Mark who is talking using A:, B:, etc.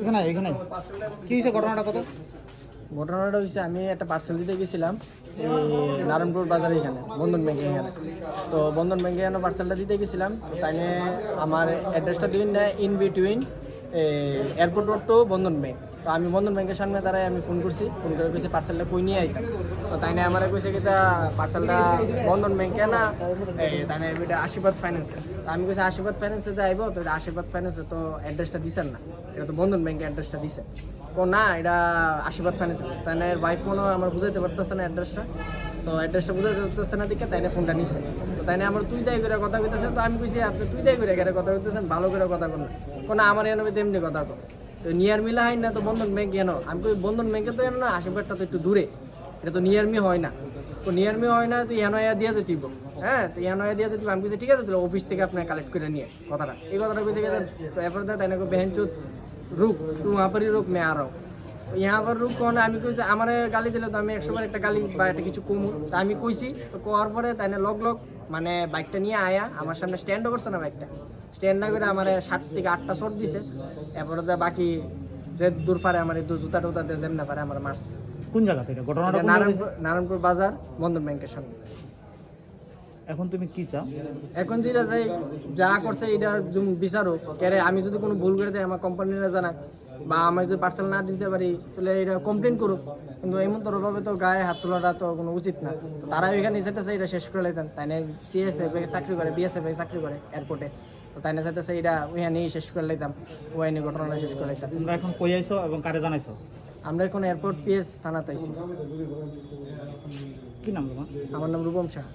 A: এখানে এখানে। কি হয়েছে ঘটনাটা কত?
B: ঘটনাটা হচ্ছে আমি একটা পার্সেল দিতে গেছিলাম নারায়ণপুর বাজারে এখানে, বন্ধন ব্যাংকে এখানে। তো বন্ধন ব্যাংকে এখানে পার্সেলটা দিতে গেছিলাম তাই আমার অ্যাড্রেসটা দিন in between airport road to Bandhan bank তো আমি বন্ধন ব্যাংকের সামনে দাঁড়ায় আমি ফোন করছি ফোন করে কইছি পার্সেলটা কই নিয়ে আইতাম তো তাই নিয়ে আমার কইছে কি পার্সেলটা বন্ধন ব্যাংকে না তাই নিয়ে এটা আশীর্বাদ ফাইন্যান্সে আমি কইছি, আশীর্বাদ ফাইন্যান্সে যাইবো তো আশীর্বাদ ফাইন্যান্সে তো অ্যাড্রেসটা দিছেন না। এটা তো বন্ধন ব্যাংকে অ্যাড্রেসটা দিছে। ও না, এটা আশীর্বাদ ফাইন্যান্স তাই না এর ওয়াইফ মনে হয় আমার বুঝাইতে পারতেছে না অ্যাড্রেসটা তো অ্যাড্রেসটা বুঝাইতে পারতেছে না দিকে তাই না ফোনটা নিছে। তো তাই না আমার তুই দায় করে কথা কইতেছেন তো আমি কইছি, আপনি তুই দায় করে কথা কইতেছেন, ভালো করে কথা কোন কোনো আমার এনে তেমনি কথা কর তো নিয়ার মিলা হয় না তো বন্ধন ব্যাংক কেন আমি কই বন্ধন ব্যাংকে তো না, আশেপাশটা তো একটু দূরে। এটা তো নিয়ার মি হয় না। তো নিয়ার মি হয় না তো আয়া দিয়া যেতিব হ্যাঁ তো ইয়ানয়া দিয়া যেতিব আমি কিছু ঠিক আছে, তাহলে অফিস থেকে আপনার কালেক্ট করে নিয়ে কথাটা। এই কথাটা বুঝে গেছে তো এরপর তাই না বেহেনচুত রুক তুমি আপারি রুক মে আরও ইহা আবার রূপ কোন আমি কইছি গালি দিলে তো আমি একশোবার একটা গালি বা একটা কিছু কমু তা আমি কইছি তো কোয়ার পরে তাই না লগ লগ মানে বাইকটা নিয়ে আয়া আমার সামনে স্ট্যান্ডও করছে না বাইকটা স্ট্যান্ড না করে আমার সাত থেকে আটটা দিছে এরপরে তো বাকি যে দূর পারে আমার জুতা টুতা দিয়ে যেমন পারে আমার মারছে
A: কোন জায়গা থেকে ঘটনাটা
B: নারায়ণপুর নারায়ণপুর বাজার বন্ধন ব্যাংকের সামনে
A: এখন তুমি কি চাও?
B: এখন যেটা যাই যা করছে এটা বিচারো কেরে আমি যদি কোনো ভুল করে দেয় আমার কোম্পানিরা জানা বা আমি যদি পার্সেল না দিতে পারি তাহলে এটা কমপ্লেন করুক। কিন্তু এমন তরভাবে তো গায়ে হাত তোলাটা তো কোনো উচিত না। তো তারা এখানে যেতেছে এটা শেষ করে লাইতেন। তাই না? সিএসএফ এ চাকরি করে বিএসএফ এ চাকরি করে এয়ারপোর্টে তো তাই না যেতেছে এটা ওইখানেই শেষ করে লাইতাম। ওইখানে ঘটনাটা শেষ করে লাইতাম।
A: তোমরা এখন কই আইছো এবং কারে জানাইছো?
B: আমরা এখন এয়ারপোর্ট পিএস থানাতে আইছি।
A: কি নাম তোমার?
B: আমার নাম রূপম শাহ